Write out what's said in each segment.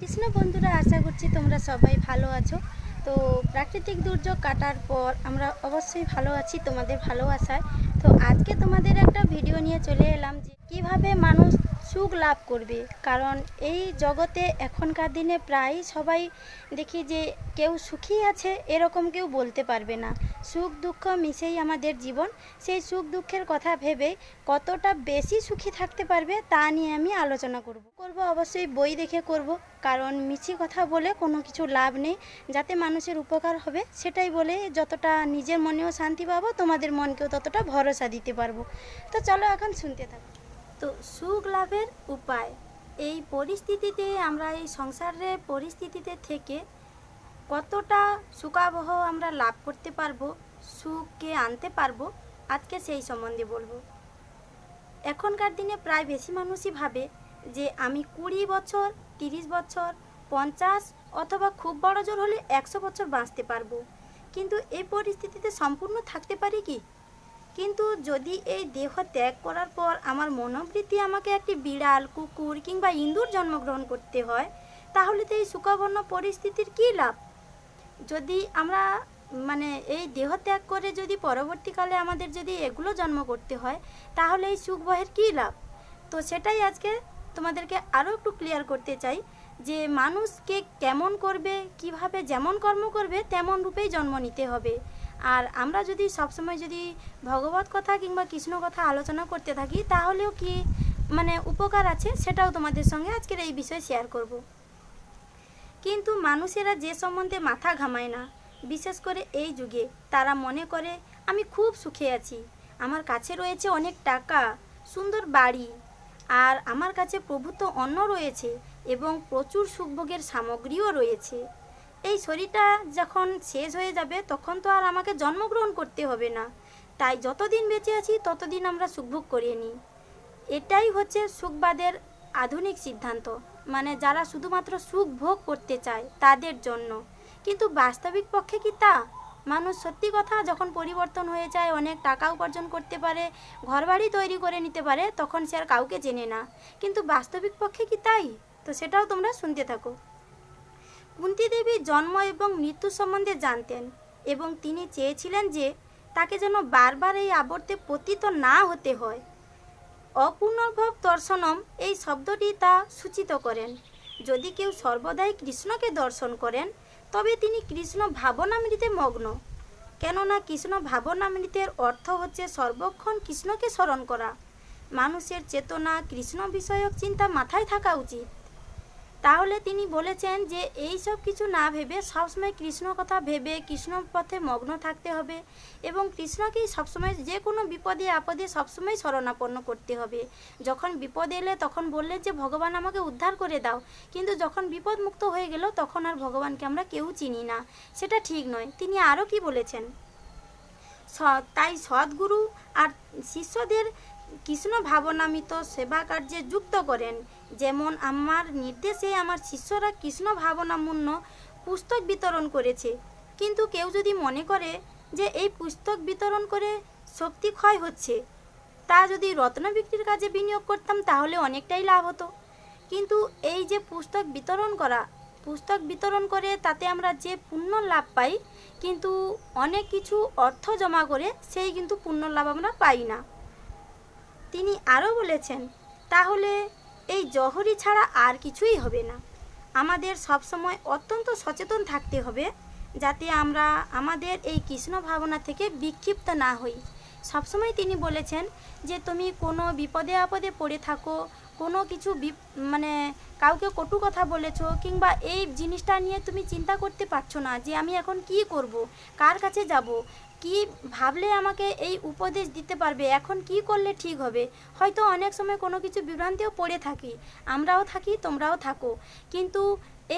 কৃষ্ণ বন্ধুরা, আশা করছি তোমরা সবাই ভালো আছো। তো প্রাকৃতিক দুর্যোগ কাটার পর আমরা অবশ্যই ভালো আছি, তোমাদের ভালোবাসায়। তো আজকে তোমাদের একটা ভিডিও নিয়ে চলে এলাম যে কীভাবে মানুষ সুখ লাভ করবে। কারণ এই জগতে এখনকার দিনে প্রায় সবাই দেখি যে কেউ সুখী আছে, এরকম কেউ বলতে পারবে না। সুখ দুঃখ মিশেই আমাদের জীবন। সেই সুখ দুঃখের কথা ভেবে কতটা বেশি সুখী থাকতে পারবে তা নিয়ে আমি আলোচনা করব। করব অবশ্যই বই দেখে করব, কারণ মিছি কথা বলে কোনো কিছু লাভ নেই। যাতে মানুষের উপকার হবে, সেটাই বলে যতটা নিজের মনেও শান্তি পাবো, তোমাদের মনকেও ততটা ভরসা দিতে পারব। তো চলো এখন শুনতে থাকো। তো সুখ লাভের উপায়। এই পরিস্থিতিতে আমরা এই সংসারের পরিস্থিতিতে থেকে কতটা সুখাবহ আমরা লাভ করতে পারব, সুখকে আনতে পারব, আজকে সেই সম্বন্ধে বলব। এখনকার দিনে প্রায় বেশি মানুষই ভাবে যে আমি কুড়ি বছর, তিরিশ বছর, পঞ্চাশ অথবা খুব বড় জোর হলে একশো বছর বাঁচতে পারব। কিন্তু এই পরিস্থিতিতে সম্পূর্ণ থাকতে পারি কি? কিন্তু যদি এই দেহ ত্যাগ করার পর আমার মনোবৃত্তি আমাকে একটি বিড়াল, কুকুর কিংবা ইঁদুর জন্মগ্রহণ করতে হয়, তাহলে তো এই সুখাবর্ণ পরিস্থিতির কী লাভ? যদি আমরা মানে এই দেহ ত্যাগ করে যদি পরবর্তীকালে আমাদের যদি এগুলো জন্ম করতে হয়, তাহলে এই সুখ ভয়ের কী লাভ? তো সেটাই আজকে তোমাদেরকে আরও একটু ক্লিয়ার করতে চাই, যে মানুষকে কেমন করবে, কীভাবে যেমন কর্ম করবে, তেমন রূপেই জন্ম নিতে হবে। আর আমরা যদি সবসময় যদি ভগবত কথা কিংবা কৃষ্ণ কথা আলোচনা করতে থাকি, তাহলেও কি মানে উপকার আছে? সেটাও তোমাদের সঙ্গে আজকের এই বিষয়ে শেয়ার করব। কিন্তু মানুষেরা যে সম্বন্ধে মাথা ঘামায় না, বিশেষ করে এই যুগে, তারা মনে করে, আমি খুব সুখে আছি। আমার কাছে রয়েছে অনেক টাকা, সুন্দর বাড়ি, আর আমার কাছে প্রভূত অন্ন রয়েছে এবং প্রচুর সুখভোগের সামগ্রীও রয়েছে। এই শরীরটা যখন শেষ হয়ে যাবে, তখন তো আর আমাকে জন্মগ্রহণ করতে হবে না। তাই যতদিন বেঁচে আছি, ততদিন আমরা সুখভোগ করিয়ে নিই। এটাই হচ্ছে সুখবাদের আধুনিক সিদ্ধান্ত। মানে যারা শুধুমাত্র সুখ ভোগ করতে চায়, তাদের জন্য। কিন্তু বাস্তবিক পক্ষে কি তা? মানুষ সত্যি কথা, যখন পরিবর্তন হয়ে যায়, অনেক টাকা উপার্জন করতে পারে, ঘরবাড়ি তৈরি করে নিতে পারে, তখন সে আর কাউকে চেনে না। কিন্তু বাস্তবিক পক্ষে কি তাই? তো সেটাও তোমরা শুনতে থাকো। কুন্তী দেবী জন্ম এবং মৃত্যু সম্বন্ধে জানতেন এবং তিনি চেয়েছিলেন যে তাকে যেন বারবার এই আবর্তে পতিত না হতে হয়। অপুনর্ভব দর্শনম এই শব্দটি তা সূচিত করেন। যদি কেউ সর্বদাই কৃষ্ণকে দর্শন করেন, তবে তিনি কৃষ্ণ ভাবনামৃতে মগ্ন। কেননা কৃষ্ণ ভাবনামৃতের অর্থ হচ্ছে সর্বক্ষণ কৃষ্ণকে স্মরণ করা। মানুষের চেতনা, কৃষ্ণ বিষয়ক চিন্তা মাথায় থাকা উচিত। তাহলে তিনি বলেছেন যে এই সব কিছু না ভেবে সবসময় কৃষ্ণ কথা ভেবে কৃষ্ণ পথে মগ্ন থাকতে হবে এবং কৃষ্ণকেই সবসময় যে কোনো বিপদে আপদে সবসময় শরণাপন্ন করতে হবে। যখন বিপদ এলে তখন বললে যে, ভগবান আমাকে উদ্ধার করে দাও। কিন্তু যখন বিপদ মুক্ত হয়ে গেল তখন আর ভগবানকে আমরা কেউ চিনি না। সেটা ঠিক নয়। তিনি আরও কি বলেছেন? তাই সদ্গুরু আর শিষ্যদের কৃষ্ণ ভাবনামিত সেবা কার্যে যুক্ত করেন। যেমন আমার নির্দেশে আমার শিষ্যরা কৃষ্ণ ভাবনামূন্য পুস্তক বিতরণ করেছে। কিন্তু কেউ যদি মনে করে যে এই পুস্তক বিতরণ করে শক্তি ক্ষয় হচ্ছে, তা যদি রত্ন বিক্রির কাজে বিনিয়োগ করতাম তাহলে অনেকটাই লাভ হতো। কিন্তু এই যে পুস্তক বিতরণ করা, পুস্তক বিতরণ করে তাতে আমরা যে পুণ্য লাভ পাই, কিন্তু অনেক কিছু অর্থ জমা করে সেই কিন্তু পুণ্য লাভ আমরা পাই না। তিনি আরও বলেছেন, তাহলে এই জহরি ছাড়া আর কিছুই হবে না। আমাদের সবসময় অত্যন্ত সচেতন থাকতে হবে, যাতে আমরা আমাদের এই কৃষ্ণ ভাবনা থেকে বিক্ষিপ্ত না হই। সবসময় তিনি বলেছেন যে, তুমি কোনো বিপদে আপদে পড়ে থাকো কোনো কিছু মানে কাউকে কটু কথা বলেছ কিংবা এই জিনিসটা নিয়ে তুমি চিন্তা করতে পারছ না যে আমি এখন কি করব, কার কাছে যাব, কি ভাবলে আমাকে এই উপদেশ দিতে পারবে, এখন কি করলে ঠিক হবে? হয়তো অনেক সময় কোনো কিছু বিভ্রান্তিও পড়ে থাকি, আমরাও থাকি, তোমরাও থাকো। কিন্তু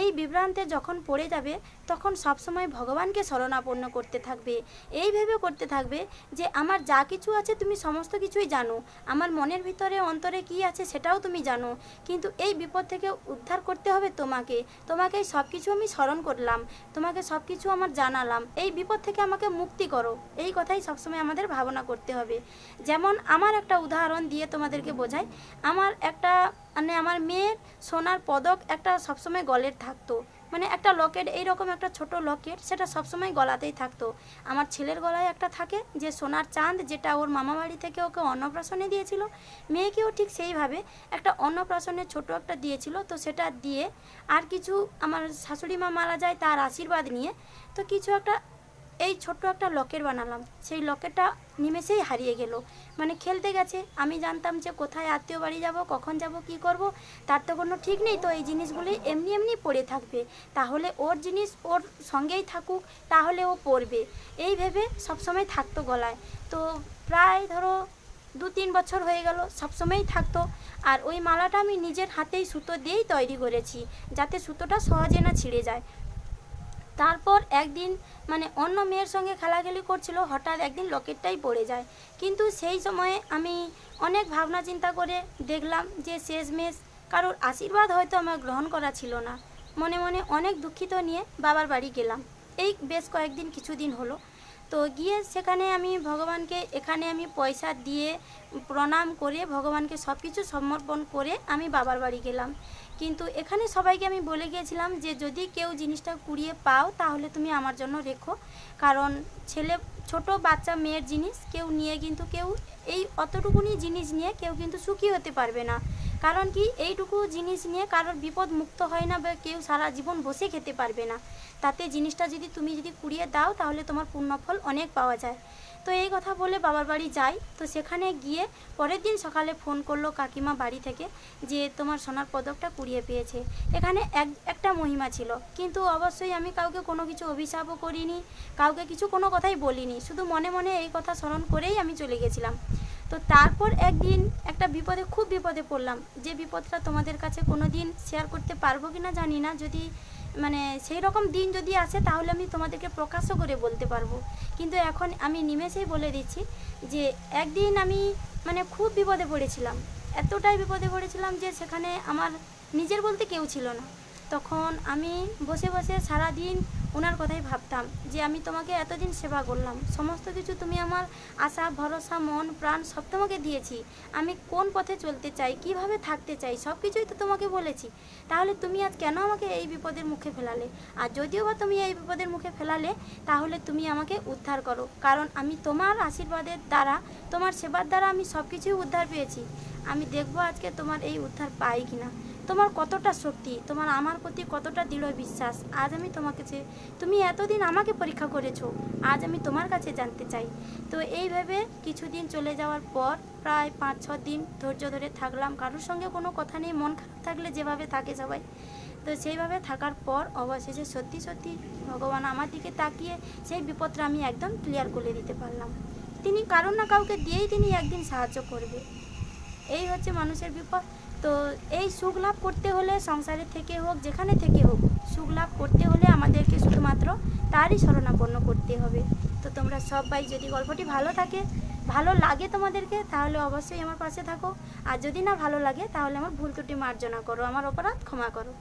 এই বিভ্রান্তে যখন পড়ে যাবে, তখন সবসময় ভগবানকে শরণাপন্ন করতে থাকবে। এই ভেবে করতে থাকবে যে, আমার যা কিছু আছে তুমি সমস্ত কিছুই জানো। আমার মনের ভিতরে, অন্তরে কি আছে সেটাও তুমি জানো। কিন্তু এই বিপদ থেকে উদ্ধার করতে হবে তোমাকে। তোমাকে সব কিছু আমি স্মরণ করলাম। তোমাকে সব কিছু আমার জানালাম। এই বিপদ থেকে আমাকে মুক্তি করো। এই কথাই সবসময় আমাদের ভাবনা করতে হবে। যেমন আমার একটা উদাহরণ দিয়ে তোমাদেরকে বোঝাই। আমার একটা মানে আমার মেয়ের সোনার পদক একটা সবসময় গলের থাকতো। মানে একটা লকেট, এইরকম একটা ছোট লকেট, সেটা সবসময় গলাতেই থাকতো। আমার ছেলের গলায় একটা থাকে যে সোনার চাঁদ, যেটা ওর মামা বাড়ি থেকে ওকে অন্নপ্রাশনে দিয়েছিল। মেয়েকেও ঠিক সেইভাবে একটা অন্নপ্রাশনে ছোট একটা দিয়েছিল। তো সেটা দিয়ে আর কিছু আমার শাশুড়ি মা মারা যায় তার আশীর্বাদ নিয়ে। তো কিছু একটা এই ছোট্ট একটা লকেট বানালাম। সেই লকেটটা নিমেষেই হারিয়ে গেল। মানে খেলতে গেছে। আমি জানতাম যে কোথায় আত্মীয় বাড়ি যাব, কখন যাব, কি করব, তার তো কোনো ঠিক নেই। তো এই জিনিসগুলি এমনি এমনি পড়ে থাকবে। তাহলে ওর জিনিস ওর সঙ্গেই থাকুক, তাহলে ও পড়বে। এই ভেবে সবসময় থাকতো গলায়। তো প্রায় ধরো দু তিন বছর হয়ে গেল, সবসময়ই থাকতো। আর ওই মালাটা আমি নিজের হাতেই সুতো দিয়েই তৈরি করেছি, যাতে সুতোটা সহজে না ছিঁড়ে যায়। তারপর একদিন মানে অন্য মেয়ের সঙ্গে খেলাখেলি করছিল, হঠাৎ একদিন লকেটটাই পড়ে যায়। কিন্তু সেই সময়ে আমি অনেক ভাবনা চিন্তা করে দেখলাম যে শেষমেশ কারোর আশীর্বাদ হয়তো আমার গ্রহণ করা ছিল না। মনে মনে অনেক দুঃখিত নিয়ে বাবার বাড়ি গেলাম। এই বেশ কয়েকদিন কিছুদিন হলো। তো গিয়ে সেখানে আমি ভগবানকে, এখানে আমি পয়সা দিয়ে প্রণাম করে ভগবানকে সব কিছু সমর্পণ করে আমি বাবার বাড়ি গেলাম। কিন্তু এখানে সবাইকে আমি বলে গিয়েছিলাম যে যদি কেউ জিনিসটা কুড়িয়ে পাও, তাহলে তুমি আমার জন্য রেখো। কারণ ছেলে, ছোট বাচ্চা মেয়ের জিনিস কেউ নিয়ে কিন্তু কেউ এই অতটুকুনি জিনিস নিয়ে কেউ কিন্তু সুখী হতে পারবে না। কারণ কি, এইটুকু জিনিস নিয়ে কারোর বিপদ মুক্ত হয় না বা কেউ সারা জীবন বসে খেতে পারবে না। তাতে জিনিসটা যদি তুমি যদি কুড়িয়ে দাও, তাহলে তোমার পূর্ণফল অনেক পাওয়া যায়। তো এই কথা বলে বাবার বাড়ি যাই। তো সেখানে গিয়ে পরের দিন সকালে ফোন করল কাকিমা বাড়ি থেকে যে তোমার সোনার পদকটা কুড়িয়ে পেয়েছে। এখানে এক, একটা মহিমা ছিল। কিন্তু অবশ্যই আমি কাউকে কোনো কিছু অভিশাপও করিনি, কাউকে কিছু কোনো কথাই বলিনি। শুধু মনে মনে এই কথা স্মরণ করেই আমি চলে গেছিলাম। তো তারপর একদিন একটা বিপদে, খুব বিপদে পড়লাম। যে বিপদটা তোমাদের কাছে কোনো দিন শেয়ার করতে পারব কি না জানি না। যদি মানে সেই রকম দিন যদি আসে, তাহলে আমি তোমাদেরকে প্রকাশও করে বলতে পারব। কিন্তু এখন আমি নিমেষেই বলে দিচ্ছি যে, একদিন আমি মানে খুব বিপদে পড়েছিলাম। এতটাই বিপদে পড়েছিলাম যে, সেখানে আমার নিজের বলতে কেউ ছিল না। তখন আমি বসে বসে সারা দিন ওনার কথাই ভাবতাম যে আমি তোমাকে এতদিন সেবা করলাম। সমস্ত কিছু তুমি আমার আশা, ভরসা, মন, প্রাণ সব তোমাকে দিয়েছি। আমি কোন পথে চলতে চাই, কীভাবে থাকতে চাই, সব কিছুই তো তোমাকে বলেছি। তাহলে তুমি আজ কেন আমাকে এই বিপদের মুখে ফেলালে? আর যদিও বা তুমি এই বিপদের মুখে ফেলালে, তাহলে তুমি আমাকে উদ্ধার করো। কারণ আমি তোমার আশীর্বাদের দ্বারা, তোমার সেবার দ্বারা আমি সব কিছুই উদ্ধার পেয়েছি। আমি দেখব আজকে তোমার এই উদ্ধার পাই কিনা। তোমার কতটা শক্তি, তোমার আমার প্রতি কতটা দৃঢ় বিশ্বাস, আজ আমি তোমাকে যে, তুমি এতদিন আমাকে পরীক্ষা করেছ, আজ আমি তোমার কাছে জানতে চাই। তো এইভাবে কিছুদিন চলে যাওয়ার পর প্রায় পাঁচ, ছ দিন ধৈর্য ধরে থাকলাম। কারোর সঙ্গে কোনো কথা নেই, মন খারাপ থাকলে যেভাবে থাকে সবাই। তো সেইভাবে থাকার পর অবশেষে সত্যি সত্যি ভগবান আমার দিকে তাকিয়ে সেই বিপদটা আমি একদম ক্লিয়ার করে দিতে পারলাম। তিনি কারও না কাউকে দিয়েই তিনি একদিন সাহায্য করবে। এই হচ্ছে মানুষের বিপদ। তো এই সুখ লাভ করতে হলে সংসারের থেকে হোক, যেখানে থেকে হোক, সুখ লাভ করতে হলে আমাদেরকে শুধুমাত্র তারই শরণাপন্ন করতে হবে। তো তোমরা সবাই যদি গল্পটি ভালো থাকে, ভালো লাগে তোমাদেরকে, তাহলে অবশ্যই আমার পাশে থাকো। আর যদি না ভালো লাগে, তাহলে আমার ভুল ত্রুটি মার্জনা করো, আমার অপরাধ ক্ষমা করো।